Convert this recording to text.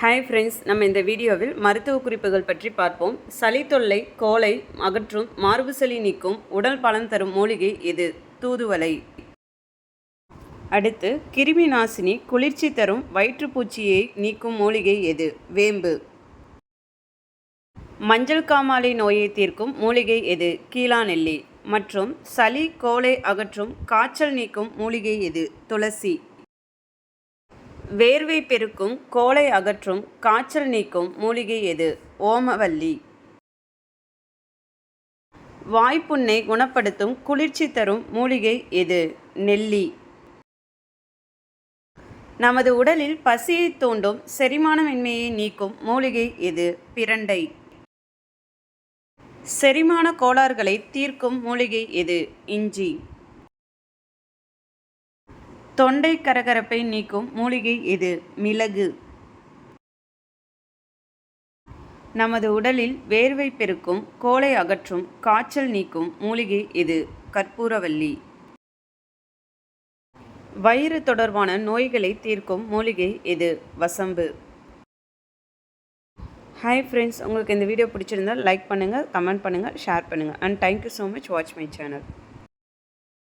Hi friends நம்ம இந்த வீடியோவில் மருத்துவ குறிப்புகள் பற்றி பார்ப்போம். சளி தொல்லை கோலை அகற்றும் மார்பு சளி நீக்கும் உடல் பலன் தரும் மூலிகை எது? தூதுவலை அடுத்து கிருமி நாசினி குளிர்ச்சி தரும் வயிற்றுப்பூச்சியை நீக்கும் மூலிகை எது? வேம்பு. மஞ்சள் காமாலை நோயை தீர்க்கும் மூலிகை எது? கீழாநெல்லி மற்றும் சளி கோலை அகற்றும் காய்ச்சல் நீக்கும் மூலிகை எது? துளசி. வேர்வை பெருக்கும் கோலை அகற்றும் காய்ச்சல் நீக்கும் மூலிகை எது? ஓமவல்லி. வாய்ப்புண்ணை குணப்படுத்தும் குளிர்ச்சி தரும் மூலிகை எது? நெல்லி. நமது உடலில் பசியை தூண்டும் செரிமானமின்மையை நீக்கும் மூலிகை எது? பிரண்டை. செரிமான கோளாறுகளை தீர்க்கும் மூலிகை எது? இஞ்சி. தொண்டை கரகரப்பை நீக்கும் மூலிகை எது? மிளகு. நமது உடலில் வேர்வை பெருக்கும் கோலை அகற்றும் காய்ச்சல் நீக்கும் மூலிகை எது? கற்பூரவல்லி. வயிறு தொடர்பான நோய்களை தீர்க்கும் மூலிகை எது? வசம்பு. ஹாய் ஃப்ரெண்ட்ஸ் உங்களுக்கு இந்த வீடியோ பிடிச்சிருந்தால் லைக் பண்ணுங்கள் கமெண்ட் பண்ணுங்கள் ஷேர் பண்ணுங்கள் and thank you so much watch my channel